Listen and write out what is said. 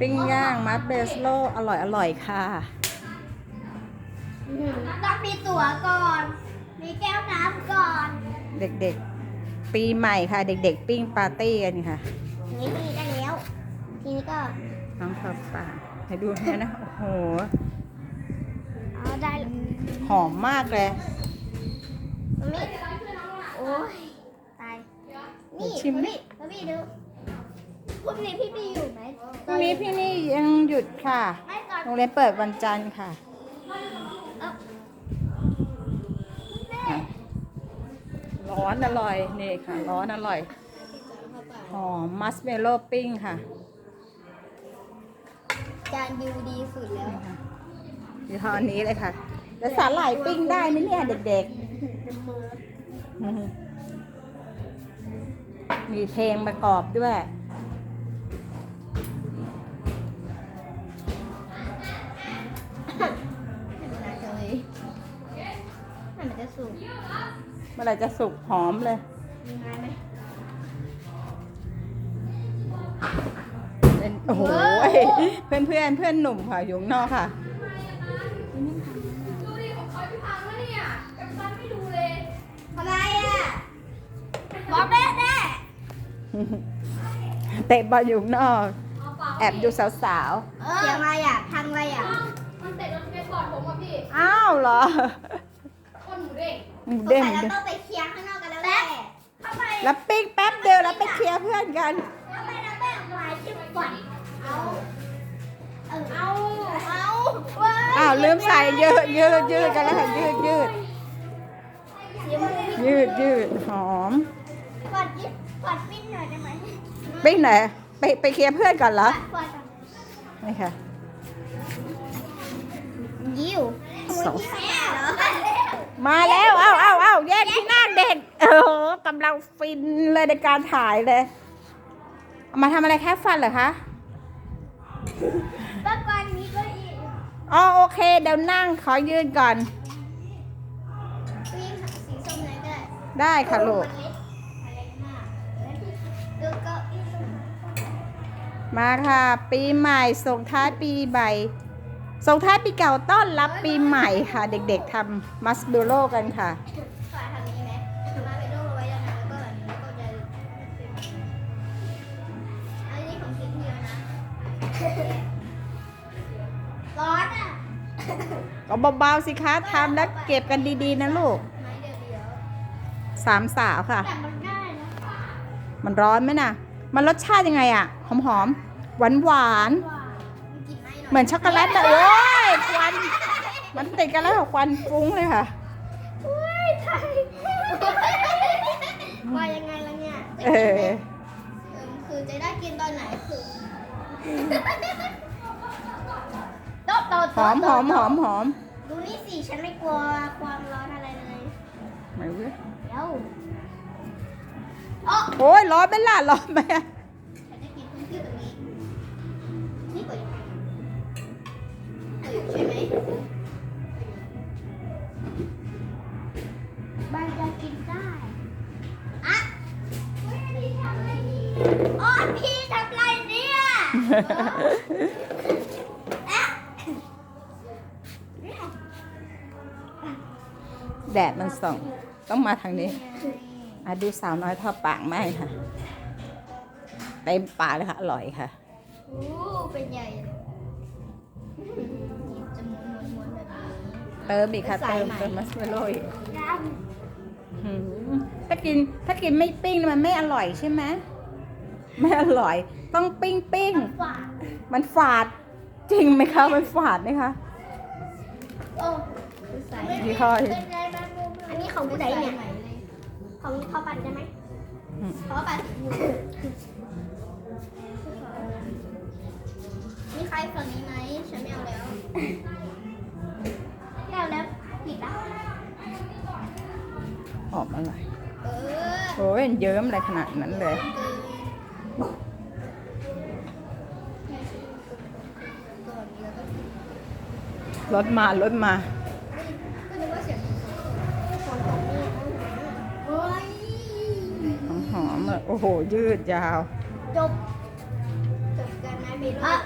ปิ้งย่างมัสเบสโลอร่อยอร่อยค่ะ ต้องมีตั๋วก่อน มีแก้วน้ำก่อน เด็กๆ ปีใหม่ค่ะ เด็ก ๆ ปิ้งปาร์ตี้กันค่ะ นี่มีได้แล้ว ทีนี้ก็น้องข้าวฟ่างให้ดูให้นะ โอ้โห เอาได้แล้วหอมมากเลยมันไม่โอ้ยตาย นี่ชิมพี่พี่ดูพรุ่งนี้พี่มีอยู่ไหม พรุ่งนี้พี่นี่ยังหยุดค่ะไม่ก่อนโรงเรียนเปิดวันจันทร์ค่ะเอ้าแม่อะ ร้อนอร่อย นี่ค่ะ ร้อนอร่อย หอมมัสเมโล่ปิ้งค่ะจานยูดีสุดแล้วนี่ค่ะยี่ห้อนี้เลยค่ะ แล้วสาหร่ายปิ้งได้ไหมเนี่ยเด็กๆ มีเพลงประกอบด้วยเลย มันจะสุกเมื่อไหรจะสุกหอมเลยมีไม้ไหมเป็นโอ้โหเพื่อนเพื่อนๆเพื่อนหนุ่มค่ะอยู่ข้างนอกค่ะ ดูดิของเขาที่พังแล้วเนี่ยกับซันไม่ดูเลยอะไรอะบอกแม่แน่เตะบอลอยู่ข้างนอก เอาเปล่าแอบดูสาวเสียงอะไรอะพังอะไรอะ มันเตะรถเมล์ก่อนผมอะพี่ ๆ อ้าวเหรอคนหมูเด้ง หมูสงเด้งสัยหมูเราเด้งต้องไปเคลียร์ข้างนอกกันแล้วแหละทำไมแล้วปิ้งแป๊บเดียวแล้วไปเคลียร์เพื่อนกันทำไมเราไม่เอาไม้จิ้มก่อนเอาเออเอาเอาว้ายอ้าวลืมใส่ยืดยืดยืดกันแล้วค่ะยืดยืดเสียงมันยืดยืดหอมกดยิบกดปิ้นหน่อยได้ไหมปิ้งไหนไปไปเคลียร์เพื่อนก่อนเหรอกดกดนี่ค่ะ ยิ้วสอง แม่เหรอ มาแล้ว กำลังฟินเลยในการถ่ายเลยเอามาทำอะไรแค่ฟันเหรอคะเมื่อก่อนนี้ก็อีกอ๋อโอเค เดี๋ยวนั่งขอยืนก่อนปิ้งสีส้มเลยก็ได้ได้ค่ะลูก มันเล็กมันเล็กมากแล้วที่ดูเก็อีกมาค่ะ ปีใหม่ส่งท้ายปีใหม่ส่งท้ายปีเก่าต้อนรับปีใหม่ค่ะ เด็กๆทำมัสบูโรกันค่ะ ร้อนอะก็เบาๆสิคะทำแล้วเก็บกันดีๆนะลูกไม้เดียวเดียวสามสาวค่ะแต่มันได้นะมันร้อนไหมน่ะ มันรสชาติยังไงอะหอมหอมหวานหวานๆว่ามันกินไม่หน่อยเหมือนช็อกโกแลตอะโอ้ยควัน มันติดกันแล้วค่ะควันฟุ้งเลยค่ะอุ้ยไทย โต๊ะโต๊ะหอมหอมหอมหอมดูนี่สิฉันไม่กลัวความร้อนอะไรเลยไม่รู้เดี๋ยวอ๋อโอ้ยร้อนไหมล่ะร้อนไหมอะฉันจะกินพื้นที่ตรงนี้นี่เปิดยังไงเปิดอยู่ใช่ไหมบ้านจะกินได้อะอ๋อพี่ทำอะไรเนี่ยอะ แดดมันส่อง ต้องมาทางนี้อะดูสาวน้อยทอดปากไหมค่ะเต็มปากเลยค่ะ อร่อยค่ะโอ้เป็นใหญ่เลยจะม้วนม้วนๆแบบนี้เติมอีกค่ะใส่เติมใหม่เติมมัสเมโลอีกดหืมถ้ากินถ้ากินไม่ปิ้งมันไม่อร่อยใช่ไหม ไม่อร่อย ต้องปิ้งปิ้งำฝาดมันฝาด จริงไหมคะ มันฝาดไหมคะ โอ้ใส่ยี่ห้ออันนี้ของผู้ใดเนี่ย ของพ่อปันใช่ไหมอืมพ่อปันมีใครฝั่งนี้ไหมฉันไม่เอาแล้วไม่เอาแล้วผิดละหอมอร่อยเออโอ้ยเยิ้มอะไรขนาดนั้นเลย รถมารถมาก็นึกว่าเสียงฝนตกนี่โอ้ยหอมหอมๆอะโอ้โห ยืดยาว จบ จบกันนะมีรถ